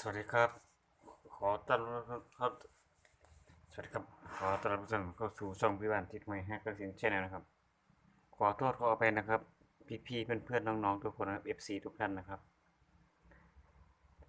สวัสดีครับ ขอต้อนรับครับ สวัสดีครับ ขอต้อนรับทุกท่านเข้าสู่ช่องพิบานทิศใหม่แฮกกระเสียงแชนนนะครับ ขอโทษขออภัยนะครับ พี่ๆเพื่อนๆน้องๆทุกคนนะครับ FC ทุกท่านนะครับ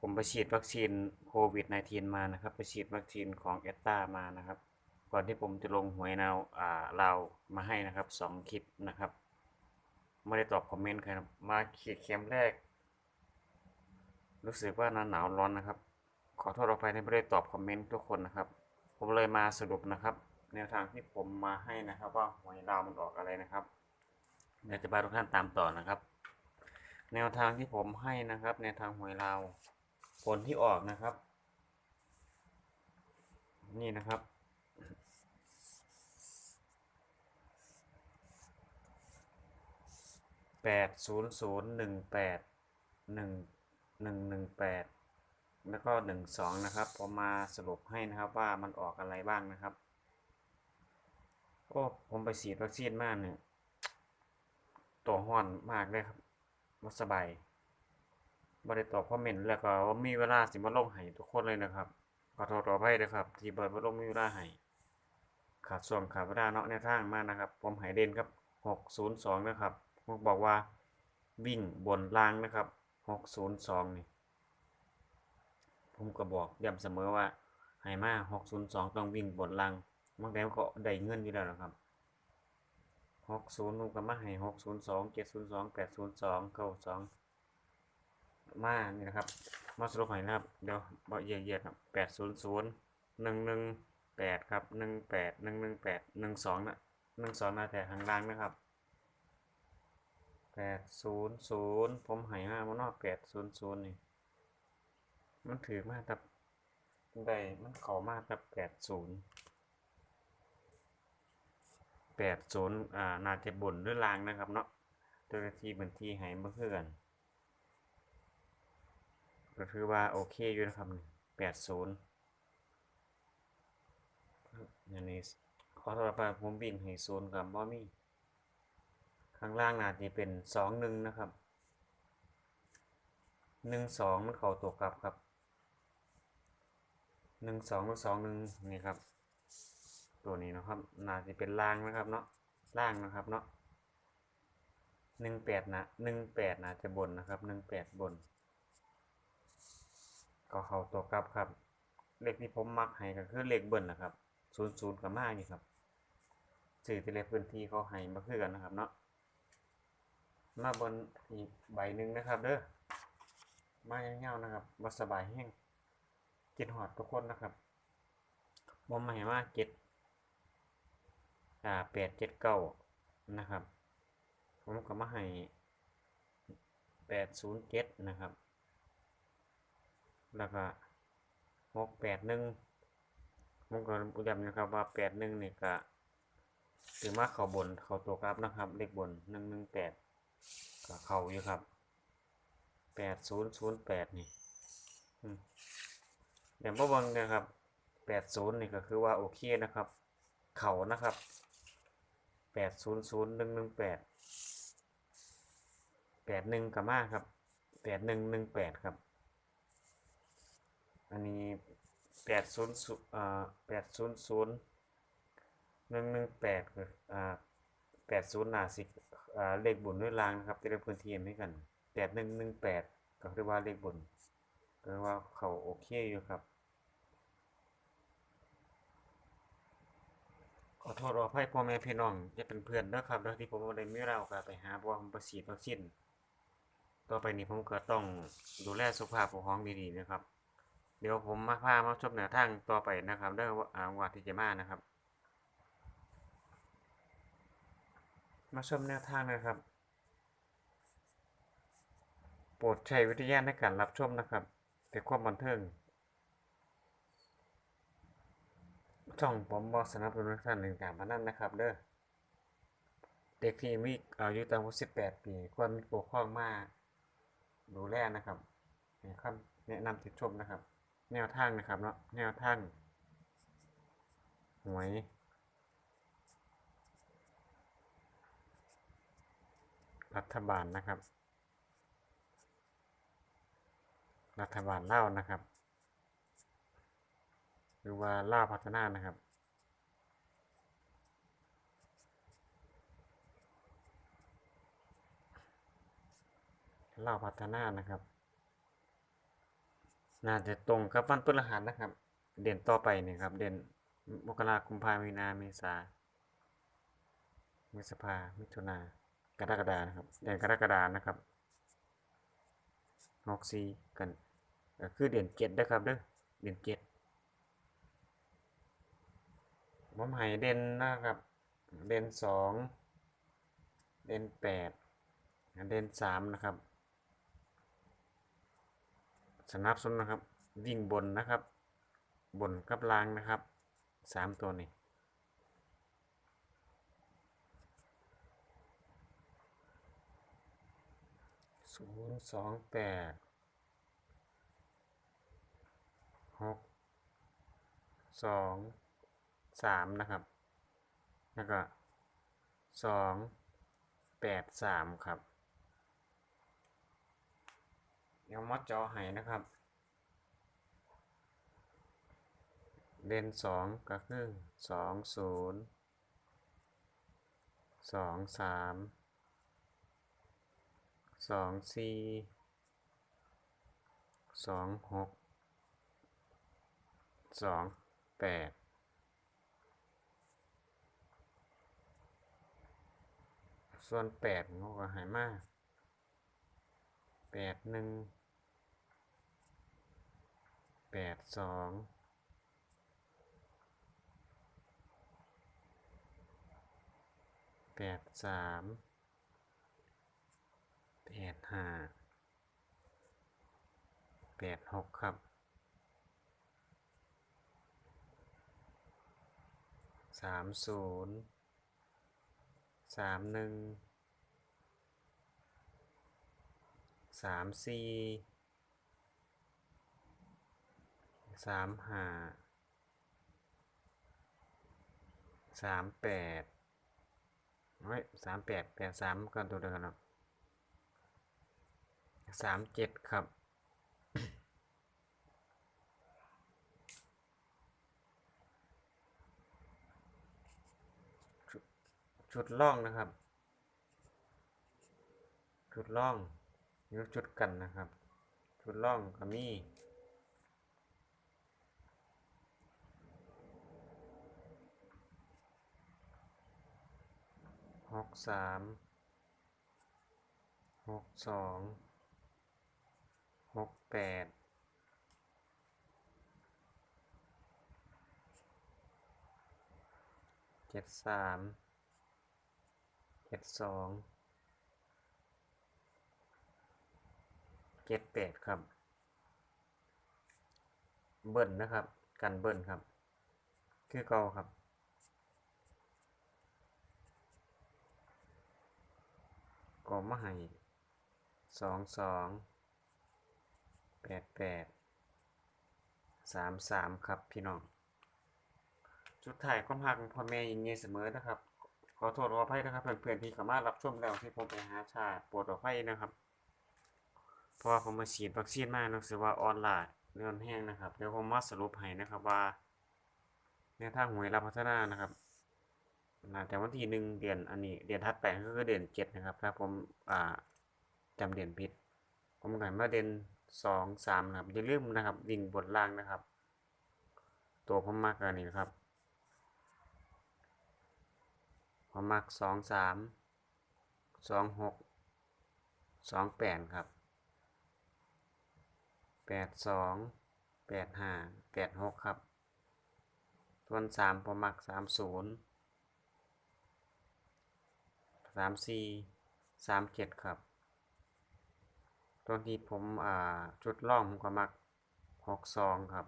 ผมไปฉีดวัคซีนโควิด -19 มานะครับ ไปฉีดวัคซีนของแอตตามานะครับ ก่อนที่ผมจะลงหวยนาวอ่าลามาให้นะครับสองคลิปนะครับ ไม่ได้ตอบคอมเมนต์ใครมาขีดเข็มแรก รู้สึกว่าหนาหนาวร้อนนะครับ ขอโทษเราไปที่ไม่ได้ตอบคอมเมนต์ทุกคนนะครับ ผมเลยมาสรุปนะครับ แนวทางที่ผมมาให้นะครับ ว่าหวยดาวมันออกอะไรนะครับเดี๋ยวจะพาทุกท่านตามต่อนะครับ แนวทางที่ผมให้นะครับ แนวทางหวยลาวผลที่ออกนะครับ นี่นะครับแปดศูนย์ศูนย์หนึ่งแปดหนึ่ง หนึ่งหนึ่งแปดแล้วก็หนึ่งสองนะครับผมมาสรุปให้นะครับว่ามันออกอะไรบ้างนะครับ โอ้ผมไปฉีดวัคซีนมากเนี่ยตัวห้อนมากเลยครับว่สบายบริตอบคอมเมนต์แล้วก็มีเวลาสิมาลงให้ทุกคนเลยนะครับขอโทษขออภัยด้วยครับ ที่เบิร์ดมาลงมีเวลาให้ขาดส่วนขาดเวลาเนาะในทางมากนะครับ ผมหายเด่นครับหกศูนย์สองนะครับผมบอกว่าวิ่งบนล่างนะครับ หกศูนย์สองนี่ ผมก็บอกย้ำเสมอว่าให้มาหกศูนย์สองต้องวิ่งบนล่างบางแล้วก็ได้เงินอยู่แล้วนะครับหกศูนย์ผมก็มาให้หกศูนย์สองเจ็ดศูนย์สองแปดศูนย์สองเก้าสองมานี่นะครับ มาสรุปให้นะครับ เดี๋ยวเบอเยียดๆครับแปดศูนย์ศูนย์หนึ่งหนึ่งแปดครับหนึ่งแปดหนึ่งหนึ่งแปดหนึ่งสองนะหนึ่งสองนะแต่ข้างล่างนะครับ แปดศูนย์ศูนย์ผมให้มามันนอกแปดศูนย์ศูนย์นี่มันถือมากับได้มันข้ามากับแปดศูนย์แปดศูนย์อ่านาจะบ่นหรือลางนะครับเนาะเจ้าหน้าที่บัญชีให้บ่คือกันก็ถือว่าโอเคอยู่นะครับแปดศูนย์อย่างนี้ขอโทษครับผมวิ่งให้ศูนย์กับบ่มี ข้างล่างน่าจะเป็นสองหนึ่งนะครับหนึ่งสองมันเข้าตัวกลับครับหนึ่งสองหรือสองหนึ่งนี่ครับ ตัวนี้นะครับน่าจะเป็นล่างนะครับเนาะล่างนะครับเนาะหนึ่งแปดนะหนึ่งแปดน่าจะบนนะครับหนึ่งแปดบน ก็เข้าตัวกลับครับเลขที่ผมมักให้ก็คือเลขเบิ้ลนะครับศูนย์ศูนย์กับมานี่ครับสื่อที่เลขพื้นที่เขาให้มาคือกันนะครับเนาะ มาบนอีกใบหนึ่งนะครับ เด้อมาเงาวๆนะครับบสบายแห้งเจ็ดหอดทุกคนนะครับบอมมาเห็นว่าเจ็ดอ่าแปดเจ็ดเก้านะครับ ผมก็มาให้แปดศูนย์เจ็ดนะครับ แล้วก็หกแปดหนึ่งผมก็ย้ำนะครับว่าแปดหนึ่งนี่ก็ถือว่าเขาบนเขาตัวกราฟนะครับ เลขบนหนึ่งหนึ่งแปด ก็เขาอยู่ครับแปดศูนย์ศูนย์แปดนี่อืมเดี๋ยวพ่อบังนะครับแปดศูนย์นี่ก็คือว่าโอเคนะครับ เขานะครับแปดศูนย์ศูนย์หนึ่งหนึ่งแปดแปดหนึ่งกับมากครับแปดหนึ่งหนึ่งแปดครับ อันนี้แปดศูนย์อ่าแปดศูนย์ศูนย์หนึ่งหนึ่งแปดอ่าแปดศูนย์หนาสิ เลขบุญด้วยรางนะครับที่ได้พื้นที่ให้กันแปดหนึ่งหนึ่งแปดก็เรียกว่าเลขบุญก็เรียกว่าเขาโอเคอยู่ครับขอโทษขออภัยพ่อแม่พี่น้องจะเป็นเพื่อนนะครับแล้วที่ผมได้มีเราก็ไปหาเพราะว่าผมไปฉีดวัคซีนต่อไปนี้ผมก็ต้องดูแลสุขภาพของของดีๆนะครับ เดี๋ยวผมมาพามาชมแนวทางต่อไปนะครับเด้อว่าอ่าวัดที่จะมานะครับ มาชมแนวทางนะครับ โปรดใช้วิทยาในการรับชมนะครับแต่ความบันเทิงช่องผมบอสนับสนุนท่านในการพนันนะครับ เด้อเด็กที่มีอายุต่ำกว่า18ปีควรมีปกครองมาดูแลนะครับครับแนะนำติดชมนะครับ แนวทางนะครับเนาะแนวทางหวย รัฐบาลนะครับ รัฐบาลเล่านะครับ หรือว่าล่าพัฒนานะครับล่าพัฒนานะครับ น่าจะตรงกับวันพฤหัสนะครับ เดือนต่อไปนี่ครับ เดือนมกราคมกุมภาพันธ์มีนาเมษาพฤษภามิถุนา กรกฎานะครับเดือนกรกฎานะครับหกสี่กันคือเดือนเจ็ดนะครับเด้อเดือนเจ็ดผมให้เด่นนะครับ เด่นสองเด่นแปดเด่นสามนะครับสนับสนุนนะครับ วิ่งบนนะครับ บนกับล่างนะครับสามตัวนี้ ศูนย์สองแปดหกสองสามนะครับ แล้วก็สองแปดสามครับ เดี๋ยวมัดจอให้นะครับเด่นสองก็คือสองศูนย์สองสาม สองสี่สองหกสองแปดส่วนแปดเขาก็หายมากแปดหนึ่งแปดสองแปดสาม แปดห้าแปดหกครับสามศูนย์สามหนึ่งสามสี่สามห้าสามแปดเฮ้ยสามแปดแปดสามกันตัวเดียวกันเนาะ สามเจ็ดครับ ชุดล่องนะครับ ชุดล่องนี่ก็ชุดกันนะครับ ชุดล่องก็มีหกสามหกสอง หกแปดเจ็ดสามเจ็ดสองเจ็ดแปดครับ เบิ้ลนะครับ กันเบิ้ลครับ คือเก่าครับก็มาให้สองสอง แปดแปดสามสามครับพี่น้อง สุดท้ายความหักพ่อแม่ยินดีเสมอนะครับ ขอโทษขออภัยนะครับเพื่อนๆที่เข้ามารถรับชมแล้วที่ผมไปหาชาปวดอภัยนะครับเพราะผมมาฉีดวัคซีนมารู้สึกว่าออนไลน์เนื่อนแห้งนะครับเดี๋ยวผมมาสรุปให้นะครับว่าแนวทางหวยรับพัฒนานะครับน่าจะวันที่หนึ่งเดือนอันนี้เดือนถัดไปก็คือเดือนเจ็ดนะครับถ้าผมอ่าจำเดือนผิด ผมก็ให้มาเดือน สองสามนะครับอย่าลืมนะครับวิ่งบนล่างนะครับ ตัวผมมากอันนี้นะครับผมมักสองสามสองหกสองแปดครับแปดสองแปดห้าแปดหกครับส่วนสามผมมักสามศูนย์สามสี่สามเจ็ดครับ ตัวที่ผมอ่าชุดล่องผมก็มักหกสองครับ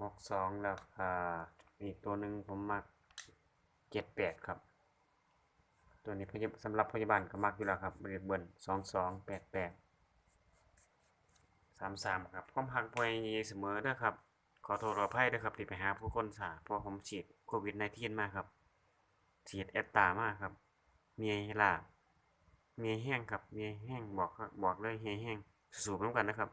หกสองแล้วอ่าอีกตัวหนึ่งผมมักเจ็ดแปดครับ ตัวนี้พยาสำหรับพยาบาลก็มักอยู่แล้วครับเรียกเบิ้ลสองสองแปดแปดสามสามครับความหักพอยางเสมอเด้อครับ ขอโทษขออภัยด้วยครับที่ไปหาผู้คนสาเพราะผมฉีดโควิดในที่มาครับฉีดแอตตามากครับเมียลา เมียแห้งครับเมียแห้งบอกครับบอกเลยเฮียแห้งสูบน้ำกันนะครับ